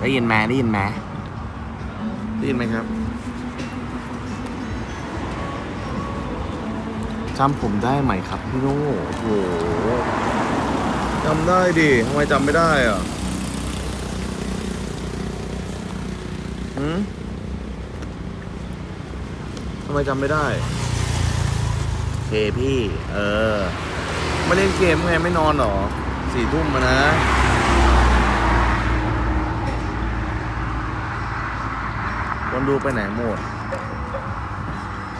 ได้ยินไหมได้ยินไหมได้ยินไหมครับจำผมได้ไหมครับพี่โน่โอ้โหจำได้ดิทำไมจำไม่ได้อะหืมทำไมจำไม่ได้โอเคพี่ เออ ไม่เล่นเกมไงไม่นอนเหรอสี่ทุ่มมานะ คนดูไปไหนหมด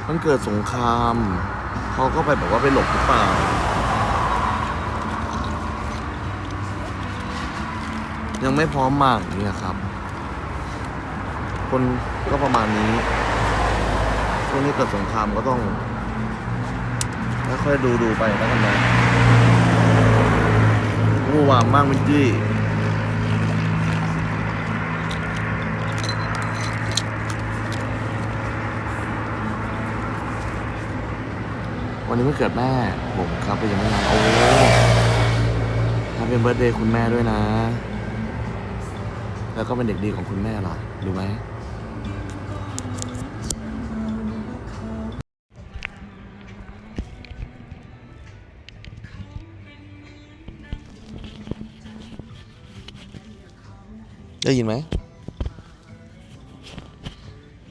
มันเกิดสงคราม เขาก็ไปบอกว่าไปหลบหรือเปล่า ยังไม่พร้อมมากนี่ครับ คนก็ประมาณนี้ช่วงนี้เกิดสงครามก็ต้องค่อยๆดูดูไปแล้วกันนะวู่วามมากมินจี้ วันนี้วันเกิดแม่ ผมครับไปยังไม่นานโอ้ถ้าเป็นเบิร์ดเดย์คุณแม่ด้วยนะ แล้วก็เป็นเด็กดีของคุณแม่ล่ะรู้ไหมได้ยินไหม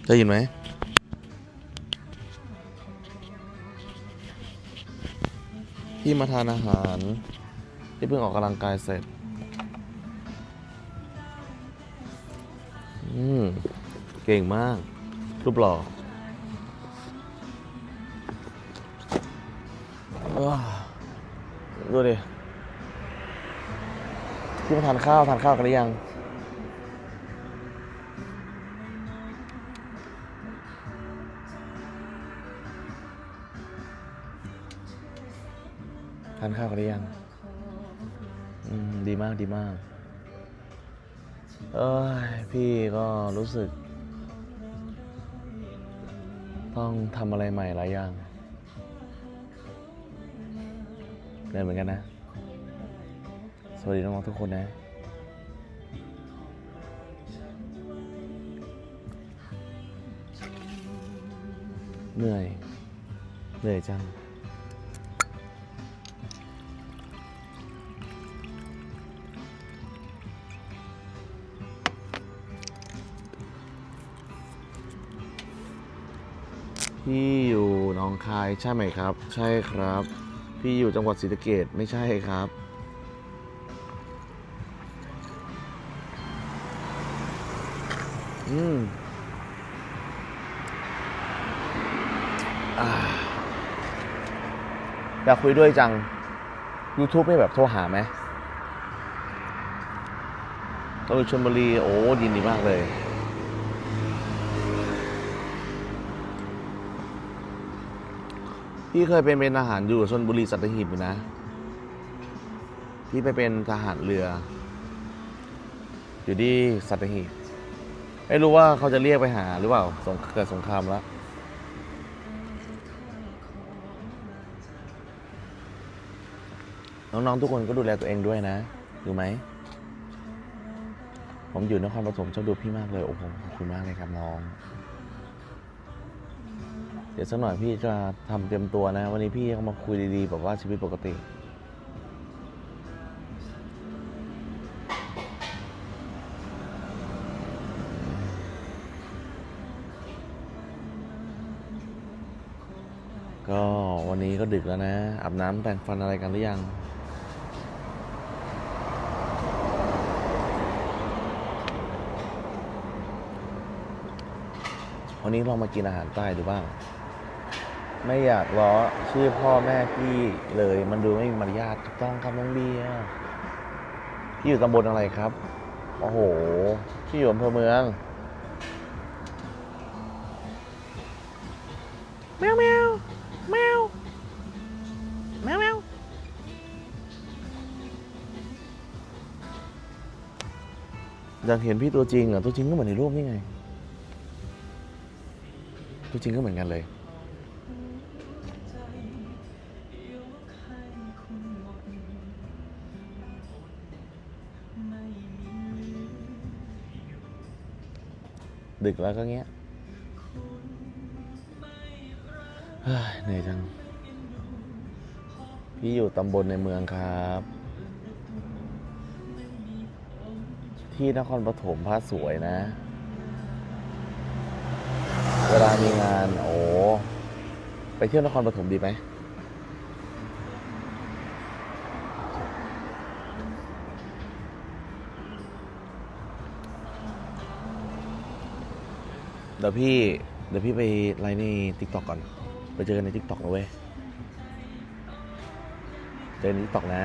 ได้ยินไหม พี่มาทานอาหาร ที่เพิ่งออกกำลังกายเสร็จ อืม เก่งมาก รูปหล่ออ้วดูดิพี่มาทานข้าว ทานข้าวกันหรือยัง ทานข้าวกันหรือยังอืมดีมากดีมาก เอ้ยพี่ก็รู้สึก ต้องทำอะไรใหม่หลายอย่างเหนื่อยเหมือนกันนะ สวัสดีน้องๆทุกคนนะเหนื่อยเหนื่อยจัง พี่อยู่หนองคายใช่ไหมครับ ใช่ครับ พี่อยู่จังหวัดศรีสะเกดไม่ใช่ครับ อืมอยากคุยด้วยจัง YouTube ไม่แบบโทรหาไหมเราอยู่ชลบุรี โอ้ ยินดีมากเลย พี่เคยเป็นเป็นทหารอยู่ชนบุรีสัตหีบอยู่นะ พี่ไปเป็นทหารเรือ อยู่ที่สัตหีบไม่รู้ว่าเขาจะเรียกไปหาหรือเปล่าสงเกิดสงครามแล้วน้องๆทุกคนก็ดูแลตัวเองด้วยนะรู้ไหม ผมอยู่นครปฐมชอบดูพี่มากเลย โอ้โหขอบคุณมากเลยครับน้อง ดี๋ยวสักหน่อยพี่จะทำเตรียมตัวนะ วันนี้พี่ก็มาคุยดีๆแบบว่าชีวิตปกติ ก็วันนี้ก็ดึกแล้วนะ อาบน้ำแต่งฟันอะไรกันหรือยังวันนี้ลองมากินอาหารใต้ดูบ้าง ไม่อยากล้อชื่อพ่อแม่พี่เลย มันดูไม่มีมารยาทถูกต้องครับน้องเบียร์พี่อยู่ตำบลอะไรครับ โอ้โห พี่อยู่อำเภอเมืองแมวแมวแมวแมวแมวอยากเห็นพี่ตัวจริงเหรอตัวจริงก็เหมือนในรูปนี่ไง ตัวจริงก็เหมือนกันเลย ดึกแล้วก็เงี้ยเฮ้ยเหนื่อยจัง พี่อยู่ตำบลในเมืองครับ ที่นครปฐมพระสวยนะ เวลามีงาน โอ้ ไปเที่ยวนครปฐมดีไหม เดี๋ยวพี่ เดี๋ยวพี่ไปไลน์ในทิกตอกก่อน ไปเจอกันในทิกตอกนะเว้ย เจอในทิกตอกนะ